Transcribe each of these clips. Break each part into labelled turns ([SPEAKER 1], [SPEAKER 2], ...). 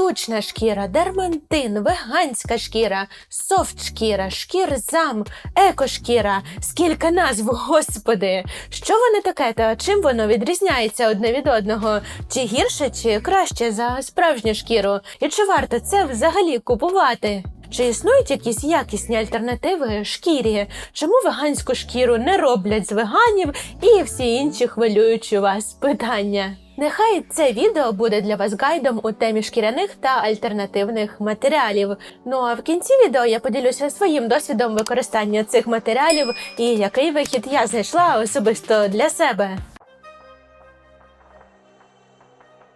[SPEAKER 1] штучна шкіра, дермантин, веганська шкіра, софт шкіра, шкірзам, екошкіра. Скільки назв, господи! Що воно таке та чим воно відрізняється одне від одного? Чи гірше, чи краще за справжню шкіру? І чи варто це взагалі купувати? Чи існують якісь якісні альтернативи шкірі? Чому веганську шкіру не роблять з веганів і всі інші хвилюючі вас питання? Нехай це відео буде для вас гайдом у темі шкіряних та альтернативних матеріалів. Ну а в кінці відео я поділюся своїм досвідом використання цих матеріалів і який вихід я знайшла особисто для себе.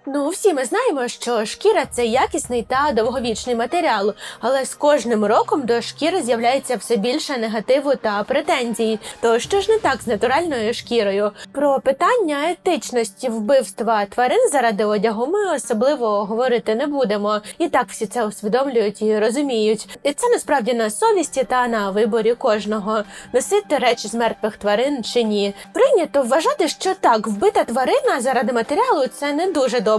[SPEAKER 1] Ну, всі ми знаємо, що шкіра це якісний та довговічний матеріал, але з кожним роком до шкіри з'являється все більше негативу та претензій. То що ж не так з натуральною шкірою? Про питання етичності вбивства тварин заради одягу ми особливо говорити не будемо. І так всі це усвідомлюють і розуміють. І це насправді на совісті та на виборі кожного носити речі з мертвих тварин чи ні. Прийнято вважати, що так, вбита тварина заради матеріалу це не дуже добре,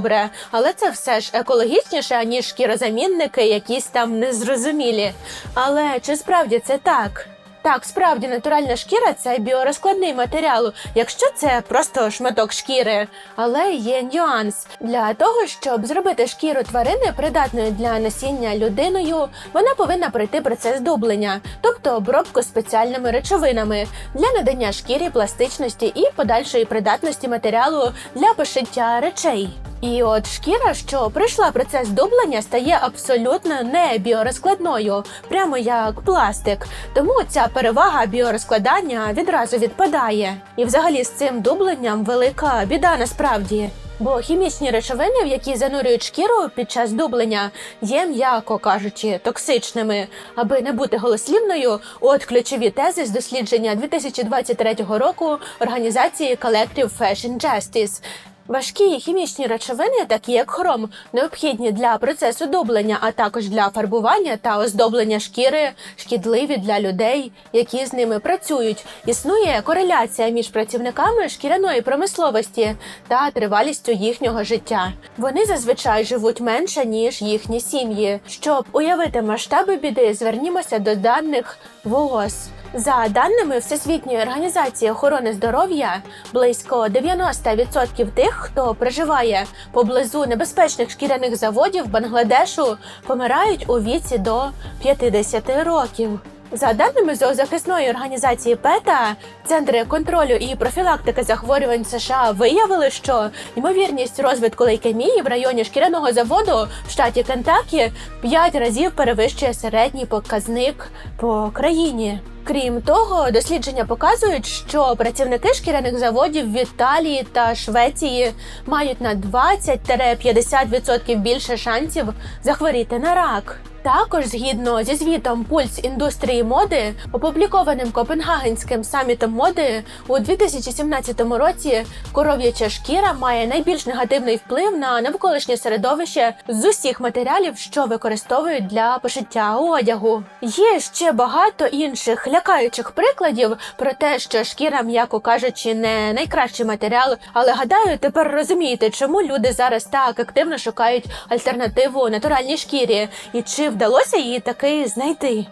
[SPEAKER 1] але це все ж екологічніше, ніж шкірозамінники, якісь там незрозумілі. Але чи справді це так? Так, справді натуральна шкіра це біорозкладний матеріал, якщо це просто шматок шкіри. Але є нюанс для того, щоб зробити шкіру тварини придатною для носіння людиною, вона повинна пройти процес дублення, тобто обробку спеціальними речовинами для надання шкірі пластичності і подальшої придатності матеріалу для пошиття речей. І от шкіра, що пройшла процес дублення, стає абсолютно не біорозкладною, прямо як пластик. Тому ця перевага біорозкладання відразу відпадає. І взагалі з цим дубленням велика біда насправді. Бо хімічні речовини, в які занурюють шкіру під час дублення, є, м'яко кажучи, токсичними. Аби не бути голослівною, от ключові тези з дослідження 2023 року організації Collective Fashion Justice. Важкі хімічні речовини, такі як хром, необхідні для процесу дублення, а також для фарбування та оздоблення шкіри, шкідливі для людей, які з ними працюють. Існує кореляція між працівниками шкіряної промисловості та тривалістю їхнього життя. Вони зазвичай живуть менше ніж їхні сім'ї. Щоб уявити масштаби біди, звернімося до даних ВООЗ. За даними Всесвітньої організації охорони здоров'я, близько 90% тих, хто проживає поблизу небезпечних шкіряних заводів Бангладешу, помирають у віці до 50 років. За даними зоозахисної організації ПЕТА, центри контролю і профілактики захворювань США виявили, що ймовірність розвитку лейкемії в районі шкіряного заводу в штаті Кентакі 5 разів перевищує середній показник по країні. Крім того, дослідження показують, що працівники шкіряних заводів в Італії та Швеції мають на 20-50% більше шансів захворіти на рак. Також, згідно зі звітом Пульс індустрії моди, опублікованим Копенгагенським самітом моди у 2017 році, коров'яча шкіра має найбільш негативний вплив на навколишнє середовище з усіх матеріалів, що використовують для пошиття одягу. Є ще багато інших лякаючих прикладів про те, що шкіра, м'яко кажучи, не найкращий матеріал, але гадаю, тепер розумієте, чому люди зараз так активно шукають альтернативу натуральній шкірі і чи вдалося її таки знайти.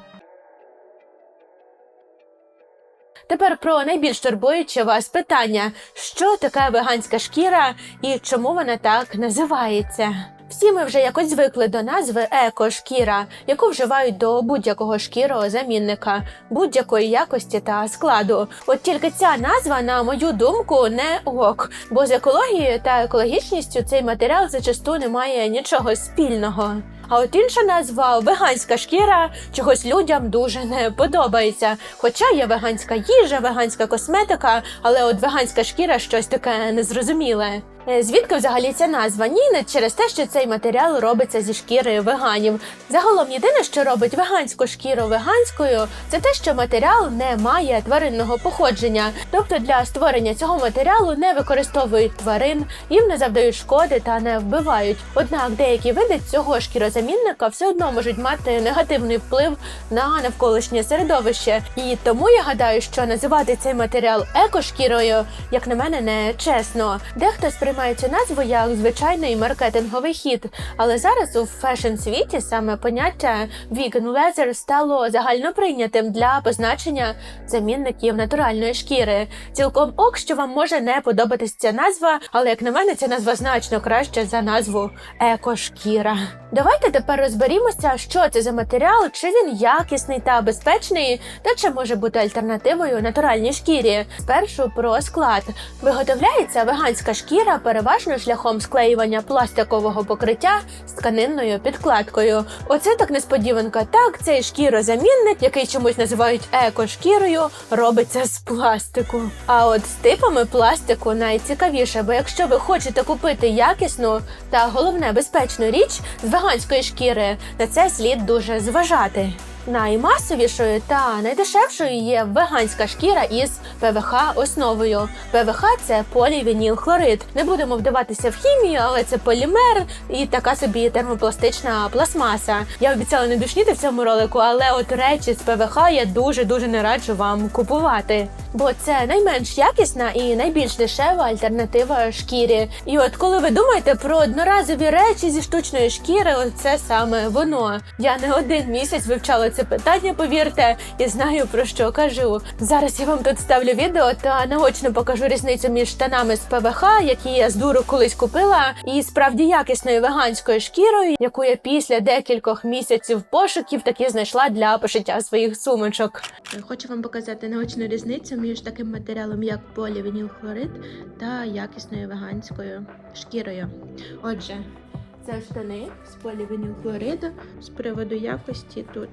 [SPEAKER 1] Тепер про найбільш турбуюче вас питання: що таке веганська шкіра і чому вона так називається? Всі ми вже якось звикли до назви екошкіра, яку вживають до будь-якого шкірозамінника, будь-якої якості та складу. От тільки ця назва, на мою думку, не ок, бо з екологією та екологічністю цей матеріал зачасту не має нічого спільного. А от інша назва веганська шкіра чогось людям дуже не подобається. Хоча є веганська їжа, веганська косметика, але от веганська шкіра щось таке незрозуміле. Е, Звідки взагалі ця назва? Ні, не через те, що цей матеріал робиться зі шкіри веганів. Загалом єдине, що робить веганську шкіру веганською, це те, що матеріал не має тваринного походження. Тобто для створення цього матеріалу не використовують тварин, їм не завдають шкоди та не вбивають. Однак деякі види цього шкірозамінника все одно можуть мати негативний вплив на навколишнє середовище. І тому я гадаю, що називати цей матеріал екошкірою, як на мене, не чесно. Дехто сприймає сприймає цю назву як звичайний маркетинговий хід, але зараз у фешн світі саме поняття vegan leather стало загально прийнятим для позначення замінників натуральної шкіри. Цілком ок, що вам може не подобатись ця назва, але як на мене, ця назва значно краще за назву екошкіра. Давайте тепер розберімося, що це за матеріал, чи він якісний та безпечний, та чи може бути альтернативою натуральній шкірі. Спершу про склад. Виготовляється веганська шкіра переважно шляхом склеювання пластикового покриття з тканинною підкладкою. Оце так несподіванка. Так, цей шкірозамінник, який чомусь називають екошкірою, робиться з пластику. А от з типами пластику найцікавіше, бо якщо ви хочете купити якісну та головне безпечну річ з веганської шкіри, на це слід дуже зважати. Наймасовішою та найдешевшою є веганська шкіра із ПВХ основою. ПВХ це полівінілхлорид. Не будемо вдаватися в хімію, але це полімер і така собі термопластична пластмаса. Я обіцяла не душніти в цьому ролику, але от речі з ПВХ я дуже дуже не раджу вам купувати. Бо це найменш якісна і найбільш дешева альтернатива шкірі. І от коли ви думаєте про одноразові речі зі штучної шкіри, це саме воно. Я не один місяць вивчала це питання, повірте, і знаю про що кажу. Зараз я вам тут ставлю відео та наочно покажу різницю між штанами з ПВХ, які я з дуру колись купила, і справді якісною веганською шкірою, яку я після декількох місяців пошуків таки знайшла для пошиття своїх сумочок. Хочу вам показати наочну різницю між таким матеріалом, як полівінілхлорид та якісною веганською шкірою. Отже, це штани з полівінілхлориду. З приводу якості тут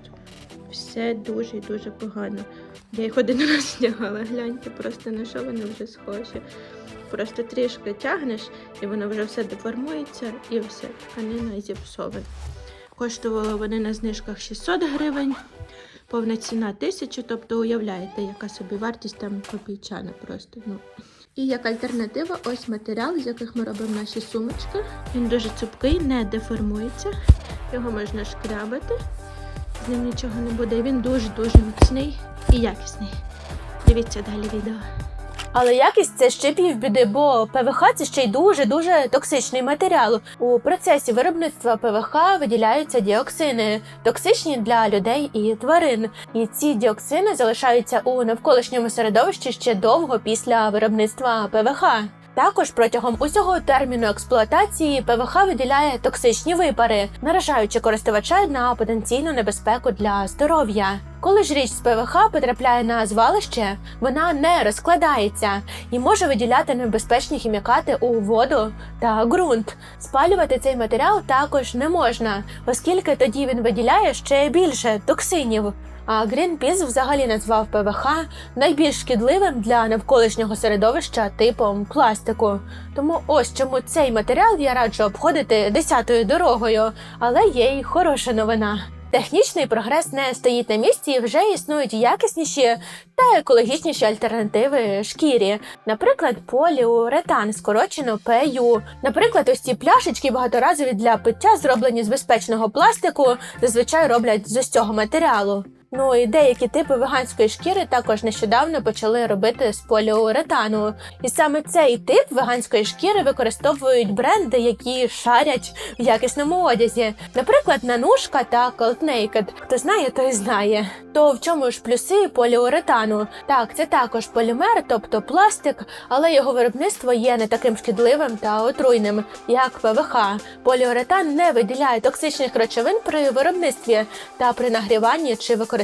[SPEAKER 1] все дуже і дуже погано. Я їх один раз вдягала, гляньте просто на що вони вже схожі. Просто трішки тягнеш, і воно вже все деформується, і все, тканина зіпсована. Коштували вони на знижках 600 гривень, повна ціна 1000, тобто уявляєте, яка собі вартість там копійчана просто. Ну. І як альтернатива, ось матеріал, з яких ми робимо наші сумочки. Він дуже цупкий, не деформується. Його можна шкрябати, з ним нічого не буде. Він дуже-дуже міцний і якісний. Дивіться далі відео. Але якість це ще півбіди, бо ПВХ це ще й дуже дуже токсичний матеріал. У процесі виробництва ПВХ виділяються діоксини, токсичні для людей і тварин. І ці діоксини залишаються у навколишньому середовищі ще довго після виробництва ПВХ. Також протягом усього терміну експлуатації ПВХ виділяє токсичні випари, наражаючи користувача на потенційну небезпеку для здоров'я. Коли ж річ з ПВХ потрапляє на звалище, вона не розкладається і може виділяти небезпечні хімікати у воду та ґрунт. Спалювати цей матеріал також не можна, оскільки тоді він виділяє ще більше токсинів. А Greenpeace взагалі назвав ПВХ найбільш шкідливим для навколишнього середовища типом пластику. Тому ось чому цей матеріал я раджу обходити десятою дорогою, але є й хороша новина. Технічний прогрес не стоїть на місці, і вже існують якісніші та екологічніші альтернативи шкірі. Наприклад, поліуретан, скорочено ПЮ. Наприклад, ось ці пляшечки багаторазові для пиття, зроблені з безпечного пластику, зазвичай роблять з ось цього матеріалу. Ну і деякі типи веганської шкіри також нещодавно почали робити з поліуретану. І саме цей тип веганської шкіри використовують бренди, які шарять в якісному одязі. Наприклад, Нанушка та Cold Naked. Хто знає, той знає. То в чому ж плюси поліуретану? Так, це також полімер, тобто пластик, але його виробництво є не таким шкідливим та отруйним, як ПВХ. Поліуретан не виділяє токсичних речовин при виробництві та при нагріванні чи використанні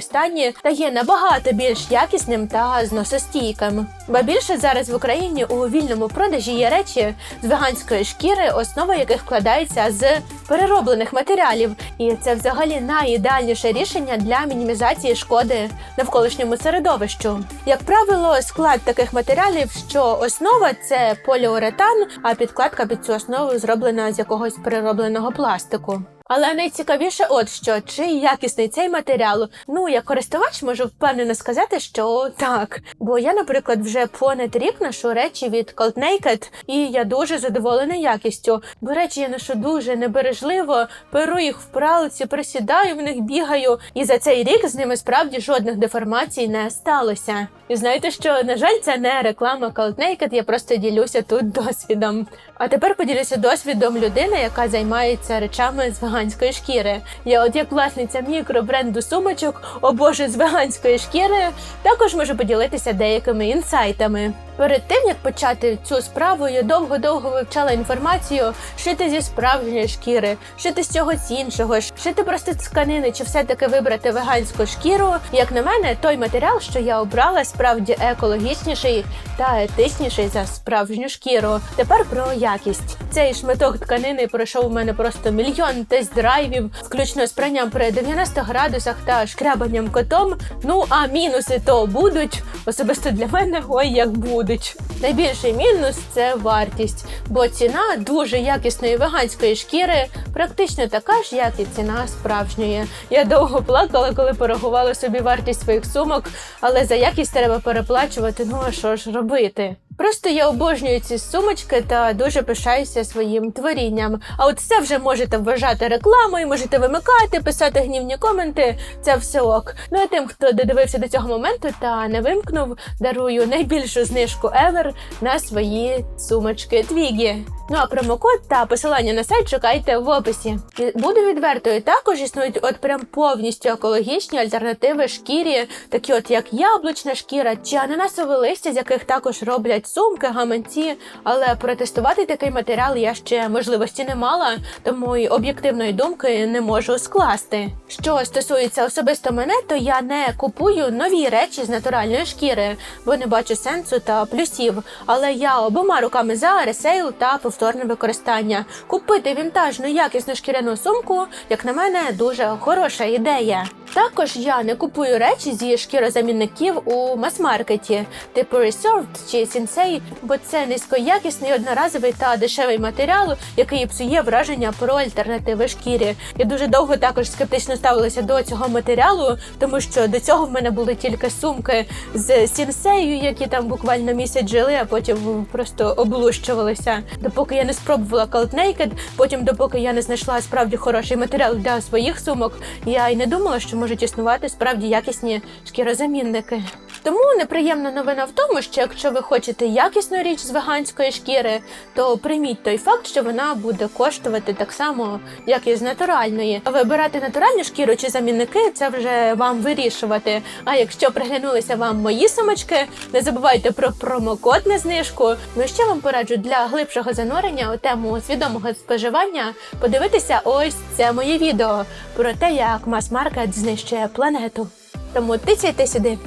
[SPEAKER 1] та є набагато більш якісним та зносостійким. Ба більше зараз в Україні у вільному продажі є речі з веганської шкіри, основа яких складається з перероблених матеріалів, і це взагалі найідеальніше рішення для мінімізації шкоди навколишньому середовищу. Як правило, склад таких матеріалів, що основа це поліуретан, а підкладка під цю основу зроблена з якогось переробленого пластику. Але найцікавіше, от що чи якісний цей матеріал. Ну як користувач можу впевнено сказати, що так. Бо я, наприклад, вже понад рік ношу речі від Cold Naked, і я дуже задоволена якістю. Бо речі я ношу дуже небережливо, перу їх в пралці, присідаю в них, бігаю. І за цей рік з ними справді жодних деформацій не сталося. І знаєте, що на жаль, це не реклама Cold Naked, я просто ділюся тут досвідом. А тепер поділюся досвідом людини, яка займається речами з веганської шкіри. Я, от як власниця мікробренду сумочок, о боже, з веганської шкіри, також можу поділитися деякими інсайтами. Перед тим як почати цю справу, я довго-довго вивчала інформацію, що ти зі справжньої шкіри, що ти з чогось іншого, шити просто з тканини, чи все-таки вибрати веганську шкіру. Як на мене, той матеріал, що я обрала, справді екологічніший та етичніший за справжню шкіру. Тепер про якість. Цей шматок тканини пройшов у мене просто мільйон тест-драйвів, включно з пранням при 90 градусах та шкрябанням котом. Ну а мінуси то будуть. Особисто для мене ой як будуть. Найбільший мінус це вартість, бо ціна дуже якісної веганської шкіри практично така ж, як і ціна справжньої. Я довго плакала, коли порахувала собі вартість своїх сумок, але за якість треба переплачувати. Ну а що ж робити? Просто я обожнюю ці сумочки та дуже пишаюся своїм творінням. А от це вже можете вважати рекламою, можете вимикати, писати гнівні коменти. Це все ок. Ну а тим, хто додивився до цього моменту та не вимкнув, дарую найбільшу знижку ever на свої сумочки Твігі. Ну а промокод та посилання на сайт шукайте в описі. Буду відвертою. Також існують от прям повністю екологічні альтернативи шкірі, такі от як яблучна шкіра чи ананасове листя, з яких також роблять сумки, гаманці. Але протестувати такий матеріал я ще можливості не мала, тому й об'єктивної думки не можу скласти. Що стосується особисто мене, то я не купую нові речі з натуральної шкіри, бо не бачу сенсу та плюсів. Але я обома руками за ресейл та повторне використання. Купити вінтажну якісну шкіряну сумку, як на мене, дуже хороша ідея. Також я не купую речі зі шкірозамінників у мас-маркеті, типу Reserved чи Sensei, бо це низькоякісний одноразовий та дешевий матеріал, який псує враження про альтернативи шкірі. Я дуже довго також скептично ставилася до цього матеріалу, тому що до цього в мене були тільки сумки з сінсею, які там буквально місяць жили, а потім просто облущувалися. Допоки я не спробувала Cold Naked, потім допоки я не знайшла справді хороший матеріал для своїх сумок, я й не думала, що можуть існувати справді якісні шкірозамінники. Тому неприємна новина в тому, що якщо ви хочете якісну річ з веганської шкіри, то прийміть той факт, що вона буде коштувати так само, як і з натуральної. Вибирати натуральну шкіру чи замінники це вже вам вирішувати. А якщо приглянулися вам мої сумочки, не забувайте про промокод на знижку. Ну ще вам пораджу для глибшого занурення у тему свідомого споживання подивитися ось це моє відео про те, як мас-маркет знищує планету. Тому тицяйте сюди.